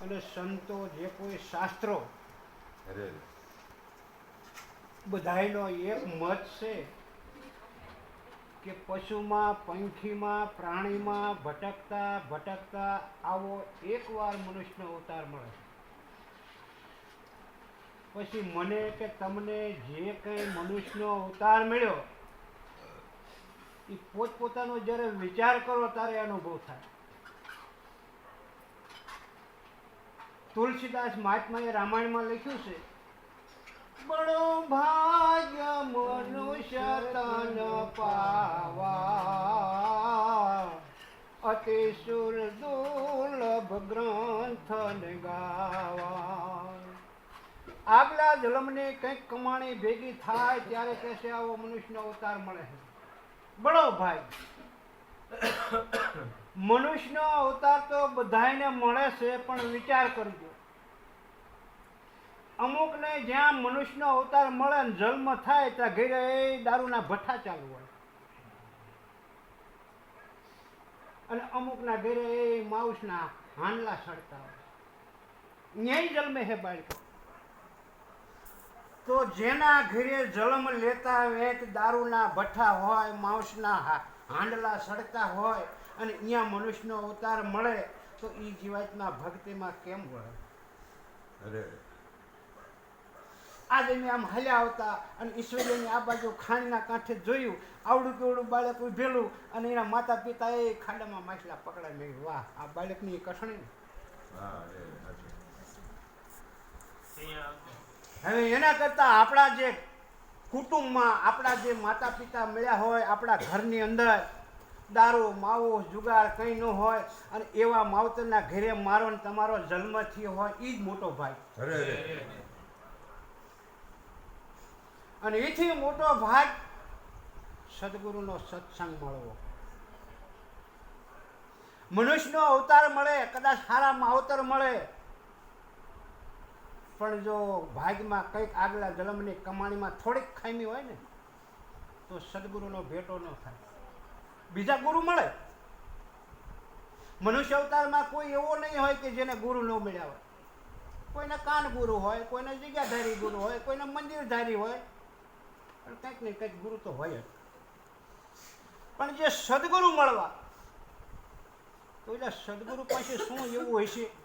અને સંતો જે કોઈ શાસ્ત્રો બધાયનો એક મત છે કે પશુમાં પંખીમાં પ્રાણીમાં ભટકતા ભટકતા આવો એકવાર મનુષ્યનો અવતાર મળે પછી મને કે તમને જે કંઈ મનુષ્યનો અવતાર મળ્યો એ પોતપોતાનો જ્યારે વિચાર કરો ત્યારે અનુભવ થાય. તુલસીદાસ મહાત્માએ રામાયણમાં લખ્યું છે બડો ભાગ્ય મનુષ્ય તન પાવા અતિ સુર દુર્લભ ગ્રંથ ને ગાવા. આગલા જન્મને કંઈક કમાણી ભેગી થાય ત્યારે કહેશે આવો મનુષ્યનો અવતાર મળે છે. બડો ભાઈ મનુષ્યનો અવતાર તો બધાને મળે છે, પણ વિચાર કરજો. અમુકને જ્યાં મનુષ્યનો અવતાર મળે ને જન્મ થાય, ત્યાં ઘરે દારૂના ભઠ્ઠા ચાલુ હોય. અને અમુકના ઘેરે માઉસના હાંડલા સડતા હોય. ન્યાય જન્મે હે બાળકો. તો જેના ઘરે જન્મ લેતા વેત દારૂના ભઠ્ઠા હોય, માઉસના હા- હાંડલા સડતા હોય અને અહીંયા મનુષ્યનો અવતાર મળે તો એ જીવાતના ભક્તિમાં કેમ વળે? અરે. આજે મેં આમ હલ્યા આવતા અને ઈશ્વરીની આ બાજુ ખાંડના કાંઠે જોયું આવડું કેવડું બાળક ઉભેલું અને એના માતા પિતા એ ખાડામાં માછલા પકડાય મેં વાહ આ બાળકની સાચું. હવે એના કરતાં આપણા જે કુટુંબમાં આપણા જે માતા પિતા મળ્યા હોય આપણા ઘરની અંદર દારૂ માવો જુગાર કંઈ ન હોય અને એવા માવતરના ઘરે મારો ને તમારો જન્મ થયો હોય એ જ મોટો ભાઈ. અને એથી મોટો ભાગ સદગુરુનો સત્સંગ મળવો. મનુષ્યનો અવતાર મળે કદાચ સારા માવતર મળે પણ જો ભાગમાં કંઈક આગલા જન્મની કમાણીમાં થોડીક ખામી હોય ને, તો સદગુરુનો ભેટો ન થાય. બીજા ગુરુ મળે. મનુષ્ય અવતારમાં કોઈ એવો નહીં હોય કે જેને ગુરુ ન મળ્યા હોય. કોઈને કાન ગુરુ હોય, કોઈને જગ્યાધારી ગુરુ હોય, કોઈને મંદિરધારી હોય. પણ કંઈક ને કંઈક ગુરુ તો હોય જ. પણ જે સદગુરુ મળવા, તો એટલે સદગુરુ પાસે શું એવું છે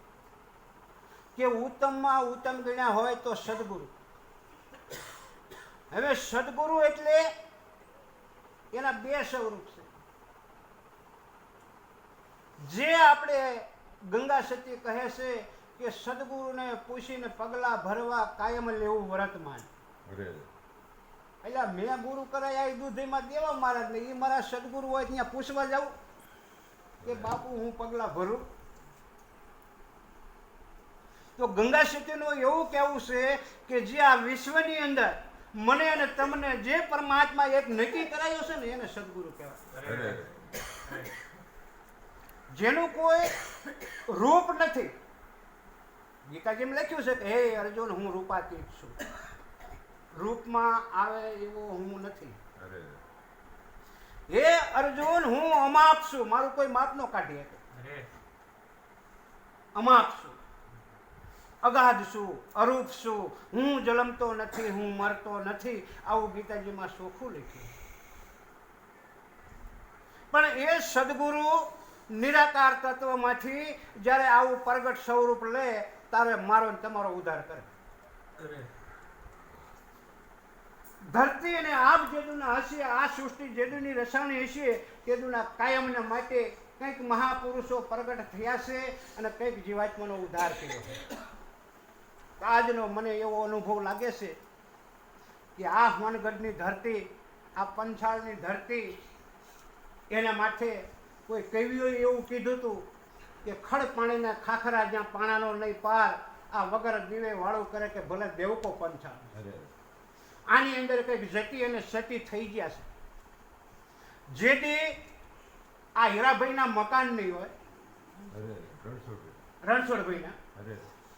કે ઉત્તમમાં ઉત્તમ ગણ્યા હોય તો સદગુરુ. હવે સદગુરુ એટલે એના બે સ્વરૂપ છે. જે આપણે ગંગા સતી કહે છે કે સદગુરુને પૂછીને પગલા ભરવા કાયમ લેવું વ્રતમાન એટલે મેં ગુરુ કરાય એ દૂધીમાં દેવા મહારાજ ને એ મારા સદગુરુ હોય ત્યાં પૂછવા જાઉં? કે બાપુ હું પગલાં ભરું? તો ગંગા સતીનું એવું કહેવું છે કે જે આ વિશ્વની અંદર મને અને તમને જે પરમાત્મા એક નક્કી કરાયો છે ને એને સદગુરુ કહેવાય. જેનું કોઈ રૂપ નથી. ગીતાજીમાં લખ્યું છે કે હે અર્જુન હું રૂપાતીત છું. રૂપમાં આવે એવો હું નથી. હે અર્જુન હું અમાપ છું. મારું કોઈ માપ નો કાઢી શકે. અમાપ છું. અગાધ છું અરૂપ છું હું જલમતો નથી હું મરતો નથી. આવું ગીતાજીમાં સોખું લખ્યું. પણ એ સદગુરુ નિરાકાર તત્વમાંથી જ્યારે આવું પ્રગટ સ્વરૂપ લે ત્યારે મારો તમારો ઉદ્ધાર કરે. ધરતી અને આપ જેદુના હશે આ સૃષ્ટિ જેદુની રસાણી હશે તેદુના કાયમના માટે કંઈક મહાપુરુષો પ્રગટ થયા છે અને કંઈક જીવાત્માનો ઉદ્ધાર કર્યો છે. આજનો મને એવો અનુભવ લાગે છે કે આ હોનગઢની ધરતી આ પંછાળની ધરતી એના માટે કોઈ કવિઓએ એવું કીધું હતું કે ખડ પાણીના ખાખરા જ્યાં પાણાનો નહીં પાર આ વગર દીવે વાળું કરે કે ભલે દેવકો પંછાળ. આની અંદર કંઈક જતી અને સતી થઈ ગયા છે. જેથી આ હીરાભાઈના મકાન નહીં હોય. રણછોડભાઈના.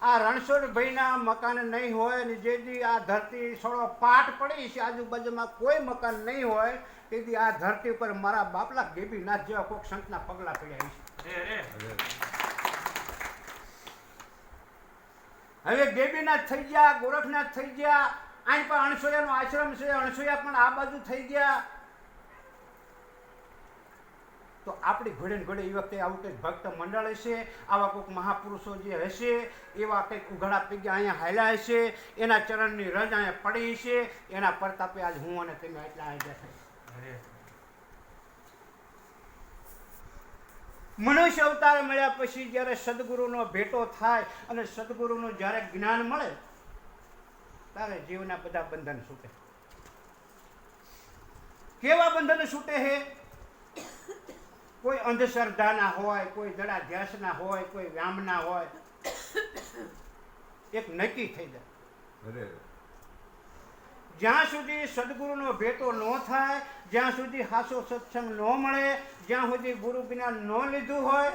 આ રણછોડભાઈના મકાન નહીં હોય અને જેથી આ ધરતી થોડો પાટ પડી છે આજુબાજુમાં કોઈ મકાન નહીં હોય તેથી આ ધરતી ઉપર મારા બાપલા ગેબીનાથ જેવા કોઈક સંતના પગલા પડ્યા છે. હવે ગેબીનાથ થઈ ગયા ગોરખનાથ થઈ ગયા અહીં પણ અણસોયાનો આશ્રમ છે અણસોયા પણ આ બાજુ થઈ ગયા. તો આપણી ઘોડે ને ઘોડે એ વખતે આવું કંઈક ભક્ત મંડળ હશે આવા કોઈક મહાપુરુષો જે હશે એવા કંઈક ઉઘાડા પૈકી અહીંયા હાલ્યા હશે એના ચરણની રજ અહીંયા પડી હશે એના પરતાપે આજ હું અને તમે એટલા અહીંયા બેઠા મનુષ્ય અવતાર મળ્યા પછી જ્યારે સદગુરુનો ભેટો થાય અને સદગુરુનું જ્યારે જ્ઞાન મળે ત્યારે જીવના બધા બંધન છૂટે. કેવા બંધન છૂટે છે કોઈ અંધશ્રદ્ધાના હોય કોઈ જડાધ્યાસના હોય કોઈ વ્યામના હોય. એક નક્કી થઈ જાય. જ્યાં સુધી સદગુરુનો ભેટો ન થાય જ્યાં સુધી હાસો સત્સંગ ન મળે જ્યાં સુધી ગુરુ જ્ઞાન ન લીધું હોય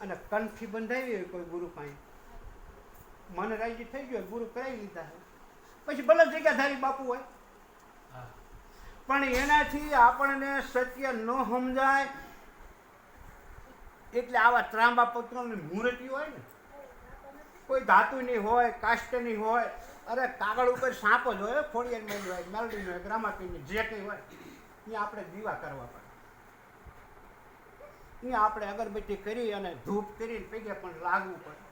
અને કંઠી બંધાવી હોય કોઈ ગુરુ પાસે. મન રાજી થઈ ગયું હોય, ગુરુ કરાવી લીધા હોય. પછી ભલે જગ્યાધારી બાપુ હોય. હા. પણ એનાથી આપણને સત્ય ન સમજાય એટલે આવા ત્રાંબા પત્રોની મૂર્તિ હોય ને, કોઈ ધાતુની હોય, કાષ્ટની હોય, અરે કાગળ ઉપર સાંપ જ હોય ખોડિયાર હોય મેલડીની હોય ગ્રામાપીની જે કંઈ હોય, ત્યાં આપણે દીવા કરવા પડે. ત્યાં આપણે અગરબત્તી કરી અને ધૂપ કરીને પૈકે પણ લાગવું પડે.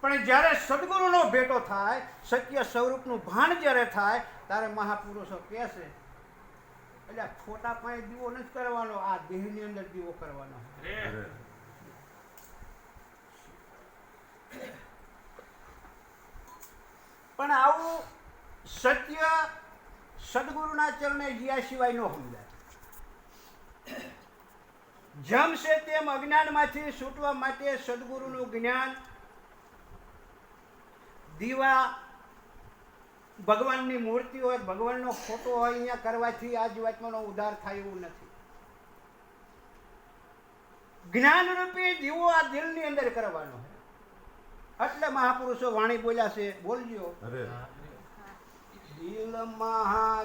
પણ જ્યારે સદગુરુનો ભેટો થાય, સત્ય સ્વરૂપનું ભાન જ્યારે થાય, ત્યારે મહાપુરુષો કહે છે એટલે ખોટા પાસે દીવો નથી કરવાનો, આ દેહની અંદર દીવો કરવાનો. પણ આવું સત્ય સદગુરુના ચરણે જીયા સિવાય ન સમજાય. જમશે તેમ અજ્ઞાનમાંથી છૂટવા માટે સદગુરુનું જ્ઞાન દીવા ભગવાનની મૂર્તિ હોય ભગવાનનો ફોટો હોય અહીંયા કરવાથી આ જીવાત્માનો ઉદ્ધાર થાય એવું નથી. જ્ઞાનરૂપી દીવો આ દિલની અંદર કરવાનો એટલે મહાપુરુષો વાણી બોલ્યા છે બોલજો. દિલ મહા